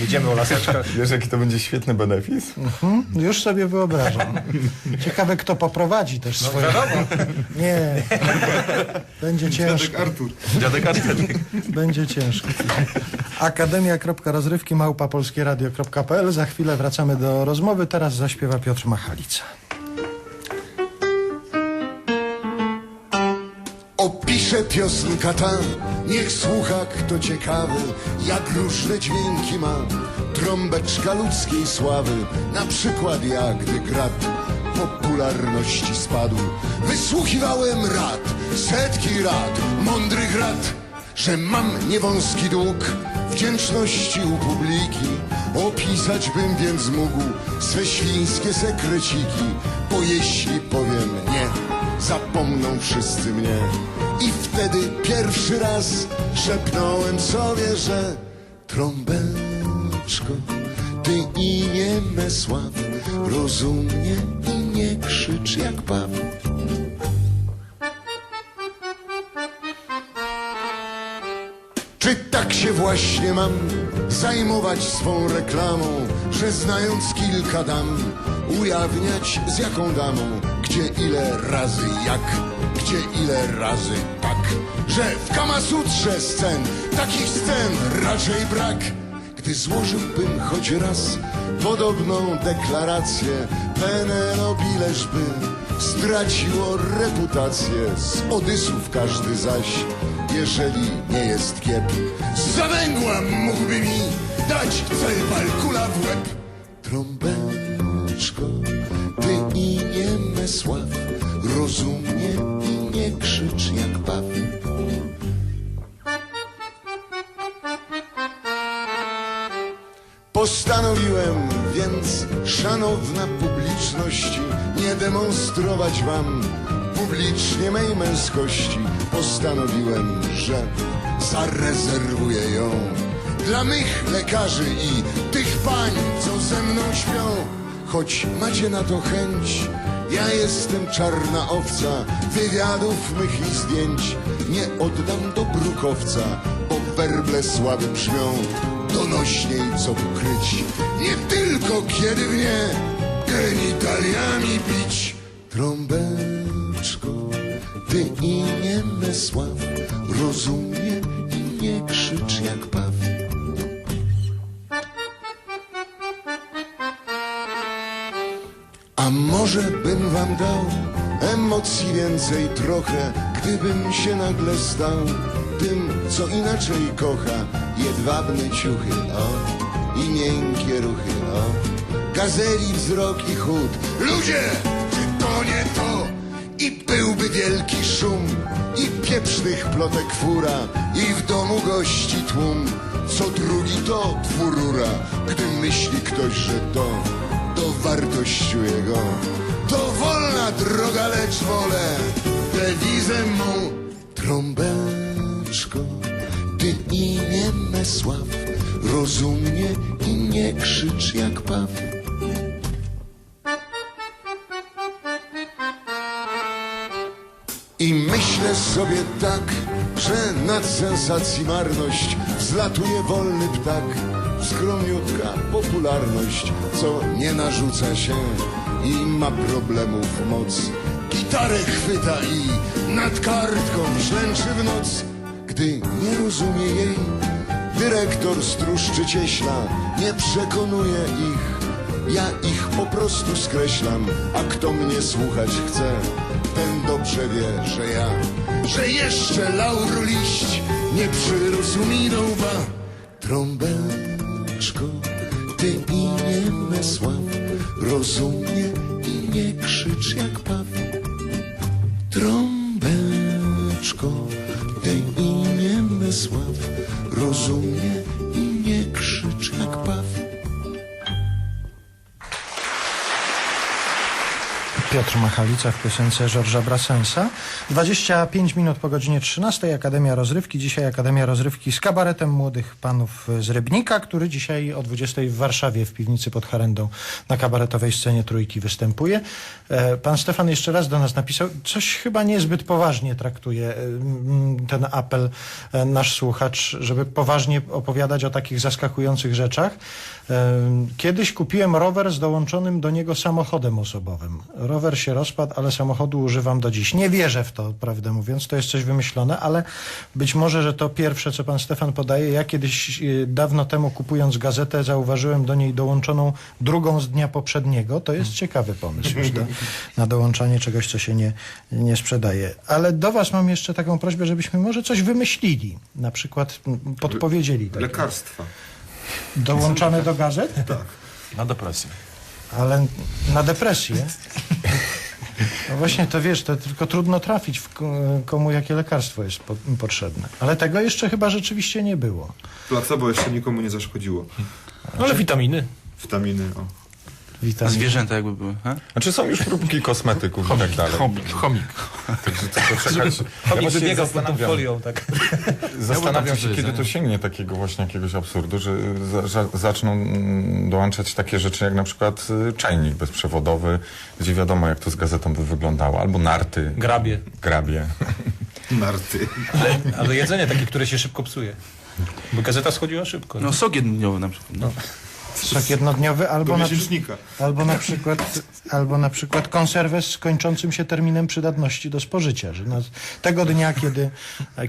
Jedziemy o laseczkach. Wiesz, jaki to będzie świetny benefis? Hmm? Już sobie wyobrażam. Ciekawe, kto poprowadzi też swoje... Wiadomo. Nie, będzie ciężko. Artur. Dziadek Artur. Będzie ciężko. Akademia.rozrywki małpapolskieradio.pl Za chwilę wracamy do rozmowy. Teraz zaśpiewa Piotr Machalica. Opisze piosenka ta, niech słucha kto ciekawy, jak różne dźwięki ma trąbeczka ludzkiej sławy, na przykład jak gdy grad popularności spadł. Wysłuchiwałem rad, setki rad, mądrych rad, że mam niewąski dług wdzięczności u publiki. Opisać bym więc mógł swe świńskie sekreciki, bo jeśli powiem zapomną wszyscy mnie. I wtedy pierwszy raz szepnąłem sobie, że trąbeczko, ty i nie mesław, rozumnie i nie krzycz jak paw. Czy tak się właśnie mam zajmować swą reklamą, że znając kilka dam, ujawniać z jaką damą, gdzie ile razy jak, gdzie ile razy tak, że w Kamasutrze scen, takich scen raczej brak, gdy złożyłbym choć raz podobną deklarację, Penelope leżby straciło reputację, z Odysów każdy zaś jeżeli nie jest kiep. Z zawęgła mógłby mi dać celpal kula w łeb. Trąbeczko, ty i nie mesław, rozumnie i nie krzycz jak paw. Postanowiłem więc, szanowna publiczności, nie demonstrować wam publicznie mej męskości. Postanowiłem, że zarezerwuję ją dla mych lekarzy i tych pań, co ze mną śpią. Choć macie na to chęć, ja jestem czarna owca, wywiadów mych i zdjęć nie oddam do brukowca, bo werble słaby brzmią donośniej co tu kryć. Nie tylko kiedy mnie genitaliami bić. Trąbeczko, ty i nie mesław, rozumnie i nie krzycz jak paw. A może bym wam dał emocji więcej trochę, gdybym się nagle stał tym, co inaczej kocha. Jedwabne ciuchy, o, i miękkie ruchy, o, gazeli wzrok i chód. Ludzie, to nie to? I byłby wielki szum, i pieprznych plotek fura, i w domu gości tłum. Co drugi to twórura, gdy myśli ktoś, że to to wartościuje go. To wolna droga, lecz wolę dewizem mą trąbeczko. I nie mesław, rozumnie i nie krzycz jak paw. I myślę sobie tak, że nad sensacji marność wzlatuje wolny ptak. Skromniutka popularność, co nie narzuca się i ma problemów moc. Gitarę chwyta i nad kartką ślęczy w noc. Nie rozumie jej, dyrektor struszczy cieśla, nie przekonuje ich. Ja ich po prostu skreślam, a kto mnie słuchać chce, ten dobrze wie, że ja, że jeszcze lauru liść nie przyrósł mi do łba. Trąbeczko, ty i nie mesław, rozumnie i nie krzycz jak paw. Trąbeczko, mesław, Piotr Machalica w piosence Georgesa Brassensa. 25 minut po godzinie 13 Akademia Rozrywki. Dzisiaj Akademia Rozrywki z kabaretem młodych panów z Rybnika, który dzisiaj o 20 w Warszawie w piwnicy pod Harendą na kabaretowej scenie Trójki występuje. E, Pan Stefan jeszcze raz do nas napisał, coś chyba niezbyt poważnie traktuje e, ten apel e, nasz słuchacz, żeby poważnie opowiadać o takich zaskakujących rzeczach. Kiedyś kupiłem rower z dołączonym do niego samochodem osobowym. Rower się rozpadł, ale samochodu używam do dziś. Nie wierzę w to, prawdę mówiąc, to jest coś wymyślone, ale być może, że to pierwsze, co pan Stefan podaje. Ja kiedyś e, dawno temu kupując gazetę zauważyłem do niej dołączoną drugą z dnia poprzedniego. To jest ciekawy pomysł już do, na dołączanie czegoś, co się nie, nie sprzedaje. Ale do was mam jeszcze taką prośbę, żebyśmy może coś wymyślili. Na przykład podpowiedzieli. takie. Lekarstwa. Dołączane do gazet? Na depresję. Ale na depresję. No właśnie, to wiesz, to tylko trudno trafić, komu jakie lekarstwo jest po, potrzebne. Ale tego jeszcze chyba rzeczywiście nie było. Placebo jeszcze nikomu nie zaszkodziło. No ale witaminy. Witaminy, o. Zwierzęta jakby były. He? Znaczy są już próbki kosmetyków i tak dalej. Chomik. chomik. Także to poczekać. Ja Chomik wybiegał pod tą zastanawiam, folią, tak. zastanawiam się, kiedy to sięgnie takiego właśnie jakiegoś absurdu, że za, za, zaczną mm, dołączać takie rzeczy jak na przykład y, czajnik bezprzewodowy, gdzie wiadomo jak to z gazetą by wyglądało, albo narty, Grabie. grabie. Narty. Ale, ale jedzenie takie, które się szybko psuje. Bo gazeta schodziła szybko. No sok jednodniowy na przykład. No. Sok jednodniowy albo na, albo, na przykład, albo na przykład konserwę z kończącym się terminem przydatności do spożycia. Że na, tego dnia, kiedy,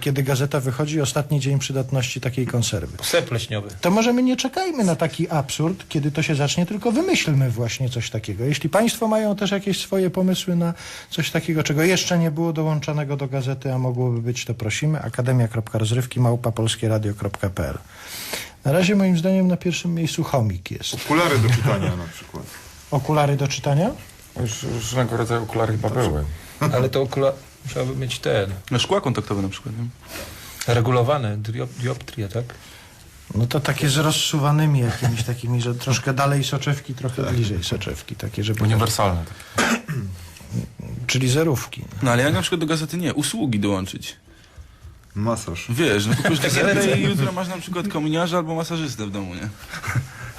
kiedy gazeta wychodzi, ostatni dzień przydatności takiej konserwy. Sep pleśniowy. To może my nie czekajmy na taki absurd, kiedy to się zacznie, tylko wymyślmy właśnie coś takiego. Jeśli Państwo mają też jakieś swoje pomysły na coś takiego, czego jeszcze nie było dołączonego do gazety, a mogłoby być, to prosimy. Akademia.rozrywki małpa polskieradio.pl Na razie moim zdaniem na pierwszym miejscu chomik jest. Okulary do czytania na przykład. Okulary do czytania? Już różnego rodzaju okulary chyba były. Ale to okula... trzeba by mieć ten... No szkła kontaktowe na przykład. Nie? Regulowane diop, dioptrie, tak? No to takie z rozsuwanymi jakimiś takimi, że troszkę dalej soczewki, trochę bliżej soczewki. Takie, żeby... Uniwersalne. Czyli zerówki. No ale jak na przykład do gazety nie, usługi dołączyć. Masaż. Wiesz, no kupujesz gazetę i jutro masz na przykład kominiarza albo masażystę w domu, nie?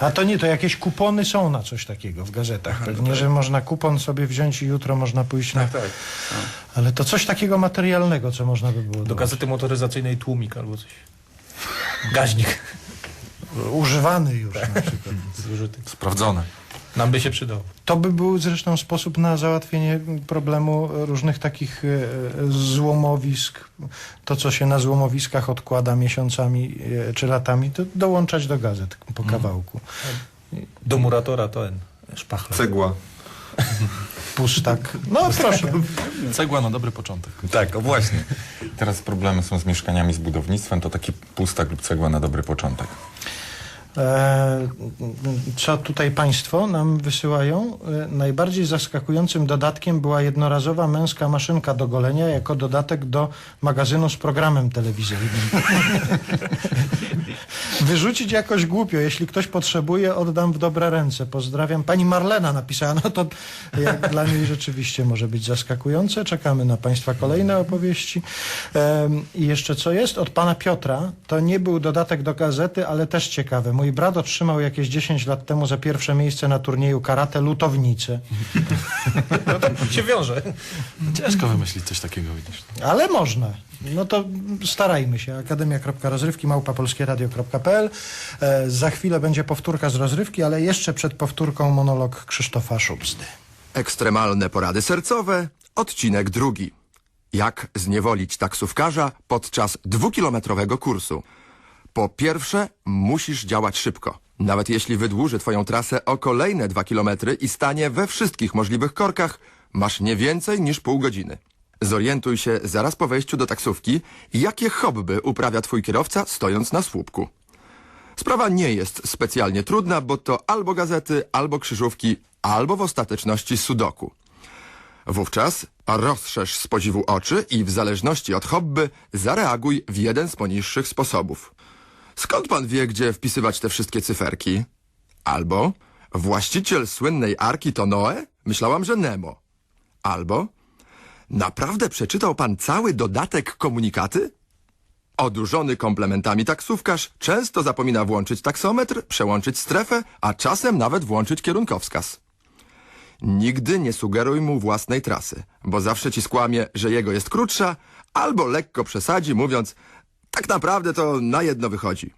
A to nie, to jakieś kupony są na coś takiego w gazetach. Pewnie, że można kupon sobie wziąć i jutro można pójść na... Tak. Ale to coś takiego materialnego, co można by było Do dodać. gazety motoryzacyjnej tłumik albo coś. Gaźnik. Używany już na przykład. Zużyty. Nam by się przydał. To by był zresztą sposób na załatwienie problemu różnych takich e, złomowisk. To, co się na złomowiskach odkłada miesiącami e, czy latami, to dołączać do gazet po kawałku. Do muratora to en. Szpachla. Cegła. Pustak. No proszę. Cegła na dobry początek. Tak, o właśnie. Teraz problemy są z mieszkaniami, z budownictwem, to taki pustak lub cegła na dobry początek. E, Co tutaj Państwo nam wysyłają? E, Najbardziej zaskakującym dodatkiem była jednorazowa męska maszynka do golenia jako dodatek do magazynu z programem telewizyjnym. Wyrzucić jakoś głupio. Jeśli ktoś potrzebuje, oddam w dobre ręce. Pozdrawiam. Pani Marlena napisała. No to jak dla niej rzeczywiście może być zaskakujące. Czekamy na Państwa kolejne opowieści. Em, I jeszcze co jest? Od Pana Piotra. To nie był dodatek do gazety, ale też ciekawe. Mój brat otrzymał jakieś 10 lat temu za pierwsze miejsce na turnieju karate lutownicę. No to się wiąże. Ciężko wymyślić coś takiego, widzisz. Ale można. No to starajmy się. Akademia.rozrywki małpa polskieradio.pl e, Za chwilę będzie powtórka z rozrywki, ale jeszcze przed powtórką monolog Krzysztofa Szubsty. Ekstremalne porady sercowe, odcinek drugi. Jak zniewolić taksówkarza podczas dwukilometrowego kursu? Po pierwsze, musisz działać szybko. Nawet jeśli wydłuży twoją trasę o kolejne dwa kilometry i stanie we wszystkich możliwych korkach, masz nie więcej niż pół godziny. Zorientuj się zaraz po wejściu do taksówki, jakie hobby uprawia twój kierowca stojąc na słupku. Sprawa nie jest specjalnie trudna, bo to albo gazety, albo krzyżówki, albo w ostateczności sudoku. Wówczas rozszerz z podziwu oczy i w zależności od hobby zareaguj w jeden z poniższych sposobów. Skąd pan wie, gdzie wpisywać te wszystkie cyferki? Albo właściciel słynnej arki to Noe? Myślałam, że Nemo. Albo naprawdę przeczytał pan cały dodatek komunikaty? Odurzony komplementami taksówkarz często zapomina włączyć taksometr, przełączyć strefę, a czasem nawet włączyć kierunkowskaz. Nigdy nie sugeruj mu własnej trasy, bo zawsze ci skłamie, że jego jest krótsza, albo lekko przesadzi, mówiąc tak naprawdę to na jedno wychodzi.